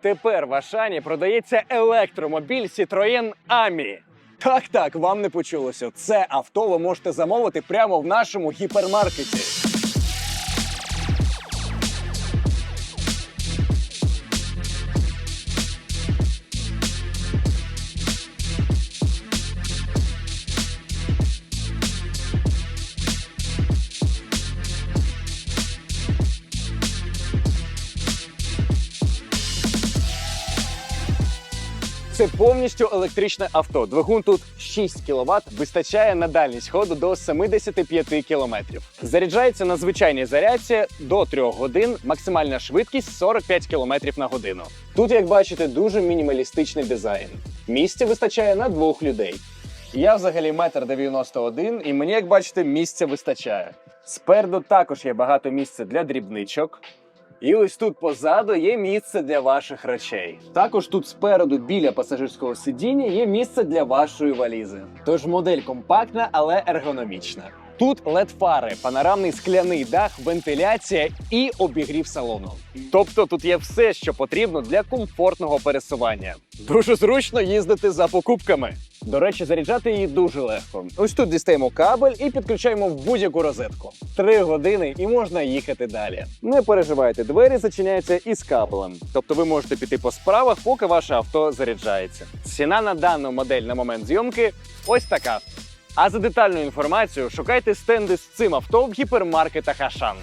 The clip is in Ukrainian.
Тепер в Ашані продається електромобіль Citroën Амі. Так, так, вам не почулося. Це авто ви можете замовити прямо в нашому гіпермаркеті. Це повністю електричне авто. Двигун тут 6 кВт, вистачає на дальність ходу до 75 км. Заряджається на звичайній зарядці до 3 годин, максимальна швидкість 45 км на годину. Тут, як бачите, дуже мінімалістичний дизайн. Місця вистачає на двох людей. Я взагалі метр 91, і мені, як бачите, місця вистачає. Спереду також є багато місця для дрібничок. І ось тут позаду є місце для ваших речей. Також тут спереду біля пасажирського сидіння є місце для вашої валізи. Тож модель компактна, але ергономічна. Тут led фари панорамний скляний дах, вентиляція і обігрів салону. Тобто тут є все, що потрібно для комфортного пересування. Дуже зручно їздити за покупками. До речі, заряджати її дуже легко. Ось тут дістаємо кабель і підключаємо в будь-яку розетку. Три години і можна їхати далі. Не переживайте, двері зачиняються із кабелем. Тобто ви можете піти по справах, поки ваше авто заряджається. Ціна на дану модель на момент зйомки ось така. А за детальну інформацію шукайте стенди з цим авто в гіпермаркетах Ашан.